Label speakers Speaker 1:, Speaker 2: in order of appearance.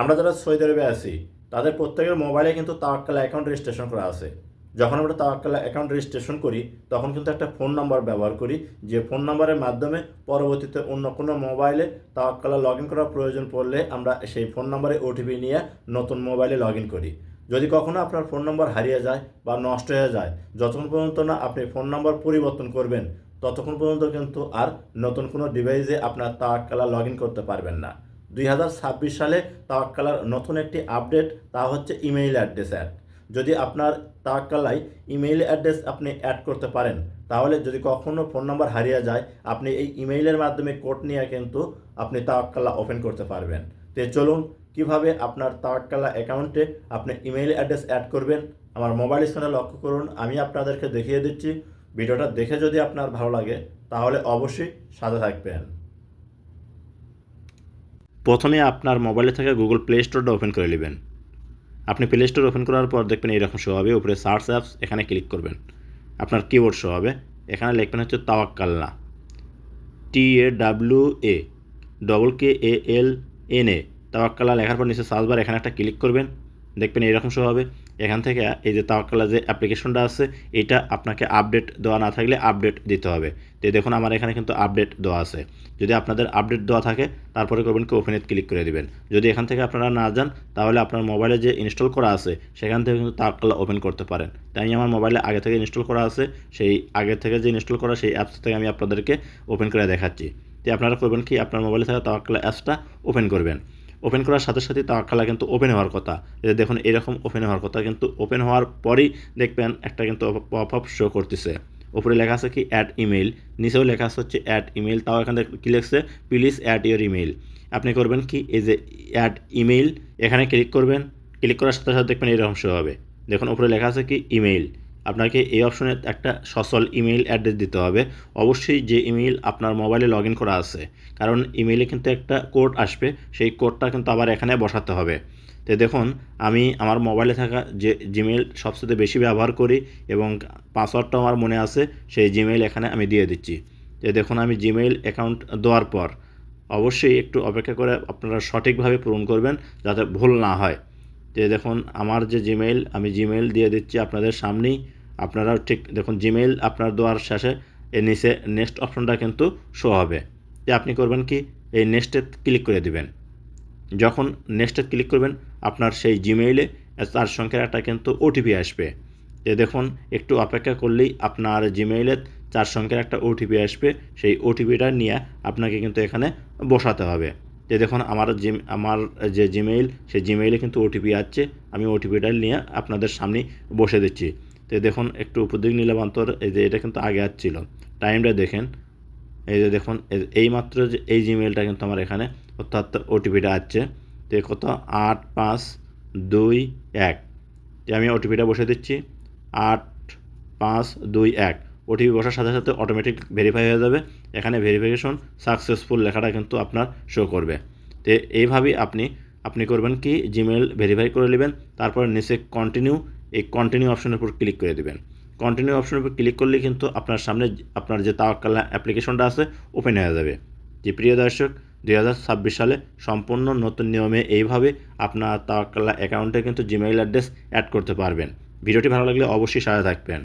Speaker 1: আমরা যারা সৌদি আরবে আছি, তাদের প্রত্যেকের মোবাইলে কিন্তু তাওয়াক্কালা অ্যাকাউন্ট রেজিস্ট্রেশন করা আছে। যখন আমরা তাওয়াক্কালা অ্যাকাউন্ট রেজিস্ট্রেশন করি, তখন কিন্তু একটা ফোন নাম্বার ব্যবহার করি, যে ফোন নাম্বারের মাধ্যমে পরবর্তীতে অন্য কোনো মোবাইলে তাওয়াক্কালা লগ ইন করার প্রয়োজন পড়লে আমরা সেই ফোন নাম্বারে ওটিপি নিয়ে নতুন মোবাইলে লগ ইন করি। যদি কখনো আপনার ফোন নাম্বার হারিয়ে যায় বা নষ্ট হয়ে যায়, যতক্ষণ পর্যন্ত না আপনি ফোন নাম্বার পরিবর্তন করবেন, ততক্ষণ পর্যন্ত কিন্তু আর নতুন কোনো ডিভাইসে আপনার তাওয়াক্কালা লগ ইন করতে পারবেন না। দুই হাজার ছাব্বিশ সালে তাওয়াক্কালার নতুন একটি আপডেট, তা হচ্ছে ইমেইল অ্যাড্রেস অ্যাড। যদি আপনার তাওয়াক্কালায় ইমেইল অ্যাড্রেস আপনি অ্যাড করতে পারেন, তাহলে যদি কখনও ফোন নাম্বার হারিয়ে যায়, আপনি এই ইমেইলের মাধ্যমে কোড নিয়ে কিন্তু আপনি তাওয়াক্কালা ওপেন করতে পারবেন। তো চলুন, কীভাবে আপনার তাওয়াক্কালা অ্যাকাউন্টে আপনি ইমেইল অ্যাড্রেস অ্যাড করবেন, আমার মোবাইল স্ক্রিনে লক্ষ্য করুন, আমি আপনাদেরকে দেখিয়ে দিচ্ছি। ভিডিওটা দেখে যদি আপনার ভালো লাগে, তাহলে অবশ্যই সাথে থাকবেন। প্রথমে আপনার মোবাইলে থাকা গুগল প্লে স্টোরটা ওপেন করে নেবেন। আপনি প্লে স্টোর ওপেন করার পর দেখবেন এইরকম শো হবে, উপরে সার্চ অ্যাপস এখানে ক্লিক করবেন। আপনার কিবোর্ড শো হবে, এখানে লিখবেন হচ্ছে Tawakkalna T A W A double K A L N A Tawakkalna লেখার পর নিচে সার্চ বার এখানে একটা ক্লিক করবেন, দেখবেন এইরকম শো হবে। এখান থেকে এই যে তাওয়াক্কালা যে অ্যাপ্লিকেশনটা আছে, এটা আপনাকে আপডেট দেওয়া না থাকলে আপডেট দিতে হবে। তো দেখুন আমার এখানে কিন্তু আপডেট দেওয়া আছে। যদি আপনাদের আপডেট দেওয়া থাকে, তারপরে করবেন কি ওপেনে ক্লিক করে দিবেন। যদি এখান থেকে আপনারা না যান, তাহলে আপনার মোবাইলে যে ইনস্টল করা আছে, সেখান থেকে কিন্তু তাওয়াক্কালা ওপেন করতে পারেন। তাই আমি আমার মোবাইলে আগে থেকে ইনস্টল করা আছে, সেই আগে থেকে যে ইনস্টল করা, সেই অ্যাপস থেকে আমি আপনাদেরকে ওপেন করে দেখাচ্ছি। তো আপনারা করবেন কি, আপনার মোবাইলে থাকা তাওয়াক্কালা অ্যাপসটা ওপেন করবেন। ওপেন করার সাথে সাথে তাওয়াক্কালা কিন্তু ওপেন হওয়ার কথা। এই দেখুন, এরকম ওপেন হওয়ার কথা কিন্তু ওপেন হওয়ার পরেই দেখবেন একটা কিন্তু পপ আপ শো করতেছে। উপরে লেখা আছে কি অ্যাড ইমেল নিচেও লেখা আছে হচ্ছে অ্যাড ইমেল তাও এখানে কী লিখছে? প্লিজ অ্যাড ইউর ইমেল আপনি করবেন কি, এই যে অ্যাড ইমেল এখানে ক্লিক করবেন। ক্লিক করার সাথে সাথে দেখবেন এরকম শো হবে। দেখুন, উপরে লেখা আছে কি ইমেল আপনাকে এই অপশনে একটা সচল ইমেল অ্যাড্রেস দিতে হবে। অবশ্যই যে ইমেইল আপনার মোবাইলে লগ করা আছে, কারণ ইমেইলে কিন্তু একটা কোড আসবে, সেই কোডটা কিন্তু আবার এখানে বসাতে হবে। তো দেখুন, আমি আমার মোবাইলে থাকা যে জিমেল সবচেয়ে বেশি ব্যবহার করি এবং পাসওয়ার্ডটাও আমার মনে আছে, সেই জিমেইল এখানে আমি দিয়ে দিচ্ছি। তো দেখুন, আমি জিমেইল অ্যাকাউন্ট দেওয়ার পর অবশ্যই একটু অপেক্ষা করে আপনারা সঠিকভাবে পূরণ করবেন যাতে ভুল না হয়। যে দেখুন, আমার যে জিমেইল, আমি জিমেইল দিয়ে দিচ্ছি আপনাদের সামনেই। আপনারাও ঠিক দেখুন জিমেইল আপনার দেওয়ার শেষে এর নিচে নেক্সট অপশনটা কিন্তু শো হবে। যে আপনি করবেন কি? এই নেক্সটে ক্লিক করে দিবেন। যখন নেক্সটে ক্লিক করবেন, আপনার সেই জিমেইলে তার সংখ্যার একটা কিন্তু ওটিপি আসবে। যে দেখুন, একটু অপেক্ষা করলেই আপনার জিমেইলে চার সংখ্যার একটা ওটিপি আসবে। সেই ওটিপিটা নিয়ে আপনাকে কিন্তু এখানে বসাতে হবে। যে দেখুন, আমার জিম আমার যে জিমেইল সেই জিমেইলে কিন্তু ওটিপি আসছে। আমি ওটিপিটা নিয়ে আপনাদের সামনে বসে দিচ্ছি। তো দেখুন, একটু উপর দিক নিলাম অন্তর এই যে এটা কিন্তু আগে আসছিল টাইমটা দেখেন। এই যে দেখুন, এই মাত্র যে এই জিমেলটা কিন্তু আমার এখানে অর্থাৎ ওটিপিটা আসছে। তো কত? আট পাঁচ দুই এক। আমি ওটিপিটা বসে দিচ্ছি। আট পাঁচ দুই এক। ওটিপি বসার সাথে সাথে অটোমেটিক ভেরিফাই হয়ে যাবে। এখানে ভেরিফিকেশন সাকসেসফুল লেখাটা কিন্তু আপনার শো করবে। তো এইভাবেই আপনি আপনি করবেন কি? জিমেল ভেরিফাই করে নেবেন। তারপর নিচে কন্টিনিউ এই কন্টিনিউ অপশনের উপর ক্লিক করে দেবেন। কন্টিনিউ অপশনের উপর ক্লিক করলে কিন্তু আপনার সামনে আপনার যে তাওয়াক্কালা অ্যাপ্লিকেশনটা আছে ওপেন হয়ে যাবে। যে প্রিয় দর্শক দু হাজার ছাব্বিশ সালে সম্পূর্ণ নতুন নিয়মে এইভাবে আপনার তাওয়াক্কালা অ্যাকাউন্টে কিন্তু জিমেইল অ্যাড্রেস অ্যাড করতে পারবেন। ভিডিওটি ভালো লাগলে অবশ্যই সাজা থাকবেন।